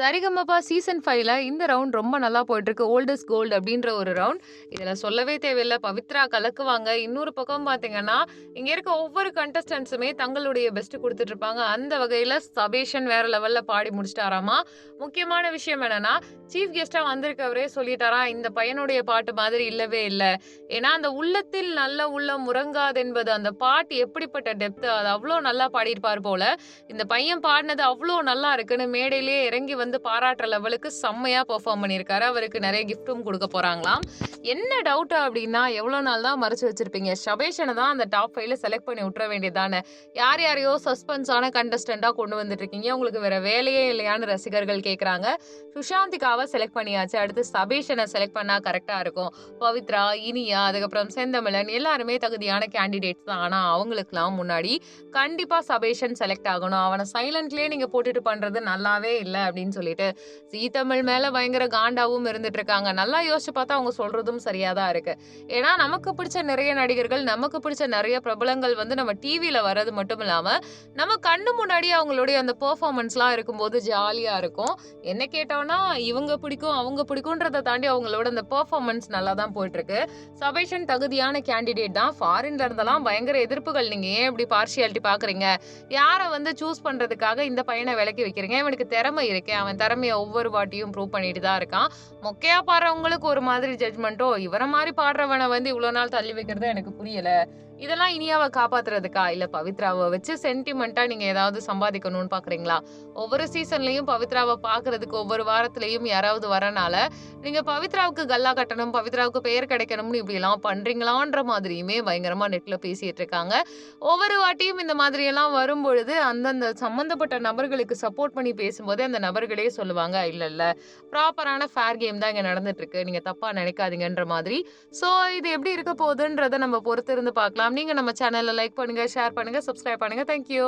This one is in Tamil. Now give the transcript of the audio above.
சரிகமபா சீசன் ஃபைவ்ல இந்த ரவுண்ட் ரொம்ப நல்லா போயிட்டு இருக்கு ஓல்டஸ் கோல்டு அப்படின்ற ஒரு ரவுண்ட் இதில் சொல்லவே தேவையில்லை. பவித்ரா கலக்குவாங்க. இன்னொரு பக்கம் பார்த்தீங்கன்னா இங்கே இருக்க ஒவ்வொரு கண்டஸ்டன்ஸுமே தங்களுடைய பெஸ்ட் கொடுத்துட்டு இருப்பாங்க. அந்த வகையில் சபேஷன் வேற லெவலில் பாடி முடிச்சிட்டாராமா? முக்கியமான விஷயம் என்னன்னா சீஃப் கெஸ்டா வந்திருக்கவரே சொல்லிட்டாரா இந்த பையனுடைய பாட்டு மாதிரி இல்லவே இல்லை. ஏன்னா அந்த உள்ளத்தில் நல்ல உள்ளம் முறங்காது என்பது அந்த பாட்டு எப்படிப்பட்ட டெப்த் அது அவ்வளோ நல்லா பாடியிருப்பார் போல. இந்த பையன் பாடினது அவ்வளோ நல்லா இருக்குன்னு மேடையிலேயே இறங்கி வந்து பாராட்டுற லெவலுக்கு செம்மையா பெர்ஃபார்ம் பண்ணியிருக்காரு. அவருக்கு நிறைய கிஃப்ட்டும் கொடுக்க போறாங்களாம். என்ன டவுட் அப்படின்னா எவ்வளோ நாள் தான் மறைச்சு வச்சிருப்பீங்க. ஷபேஷனை தான் அந்த டாப் ஃபைவ்ல செலக்ட் பண்ணி விட்டுற வேண்டியதானே யார் யாரையோ சஸ்பென்ஸான கண்டஸ்டண்டா கொண்டு வந்துட்டு இருக்கீங்க. உங்களுக்கு வேற வேலையே இல்லையான்னு ரசிகர்கள் கேட்குறாங்க சுஷாந்திகாவை செலக்ட் பண்ணியாச்சு. அடுத்து சபேஷனை செலக்ட் பண்ணால் கரெக்டாக இருக்கும். பவித்ரா இனியா அதுக்கப்புறம் செந்தமிழன் எல்லாருமே தகுதியான கேண்டிடேட்ஸ் தான். ஆனால் அவங்களுக்குலாம் முன்னாடி கண்டிப்பாக சபேஷன் செலக்ட் ஆகணும். அவனை சைலண்ட்லேயே நீங்கள் போட்டுட்டு பண்ணுறது நல்லாவே இல்லை அப்படின்னு சொல்லிட்டு ஜீ தமிழ் மேலே பயங்கர காண்டாவும் இருந்துட்டு இருக்காங்க. நல்லா யோசிச்சு பார்த்தா அவங்க சொல்கிறதும் சரியாக தான் இருக்குது ஏன்னா நமக்கு பிடிச்ச நிறைய நடிகர்கள் நமக்கு பிடிச்ச நிறைய பிரபலங்கள் வந்து நம்ம டிவியில் வர்றது மட்டும் இல்லாமல் நம்ம கண்ணு முன்னாடி அவங்களுடைய அந்த பெர்ஃபார்மன்ஸ்லாம் இருக்கும்போது ஜாலியாக இருக்கும். என்ன கேட்டோம்னா இவங்க பிடிக்கும் அவங்க பிடிக்கும்ன்றதை தாண்டி அவங்களோட அந்த பெர்ஃபார்மன்ஸ் நல்லா தான் போயிட்டு இருக்கு சபேஷன் தகுதியான கேண்டிடேட் தான். ஃபாரின்ல இருந்தெல்லாம் பயங்கர எதிர்ப்புகள். நீங்க ஏன் இப்படி பார்ஷியாலிட்டி பாக்குறீங்க? யாரை வந்து சூஸ் பண்றதுக்காக இந்த பையனை விலக்கி வைக்கிறீங்க? இவனுக்கு திறமை இருக்கு. அவன் திறமைய ஒவ்வொரு வாட்டியும் ப்ரூவ் பண்ணிட்டு தான் இருக்கான். மொக்கையா பாடுறவங்களுக்கு ஒரு மாதிரி ஜட்மெண்ட்டோ இவரை மாதிரி பாடுறவனை வந்து இவ்வளவு நாள் தள்ளி வைக்கிறது எனக்கு புரியல. இதெல்லாம் இனியாவை காப்பாத்துறதுக்கா? இல்ல பவித்ராவை வச்சு சென்டிமெண்டா நீங்க ஏதாவது சம்பாதிக்கணும்னு பாக்குறீங்களா? ஒவ்வொரு சீசன்லயும் பவித்ராவை பாக்குறதுக்கு ஒவ்வொரு வாரத்திலயும் யாராவது வரனால நீங்க பவித்ராவுக்கு கல்லா கட்டணும் பவித்ராவுக்கு பெயர் கிடைக்கணும்னு இப்படி எல்லாம் பண்றீங்களான்ற மாதிரியுமே பயங்கரமா நெட்ல பேசிட்டு இருக்காங்க. ஒவ்வொரு வாட்டியும் இந்த மாதிரி எல்லாம் வரும்பொழுது அந்தந்த சம்பந்தப்பட்ட நபர்களுக்கு சப்போர்ட் பண்ணி பேசும்போது அந்த நபர்களே சொல்லுவாங்க இல்ல இல்ல ப்ராப்பரான ஃபேர் கேம் தான் இங்க நடந்துட்டு இருக்கு நீங்க தப்பா நினைக்காதீங்கன்ற மாதிரி. சோ இது எப்படி இருக்க போகுதுன்றத நம்ம பொறுத்து இருந்து பார்க்கலாம். நீங்க நம்ம சேனல்ல லைக் பண்ணுங்க ஷேர் பண்ணுங்க சப்ஸ்கிரைப் பண்ணுங்க. தேங்க்யூ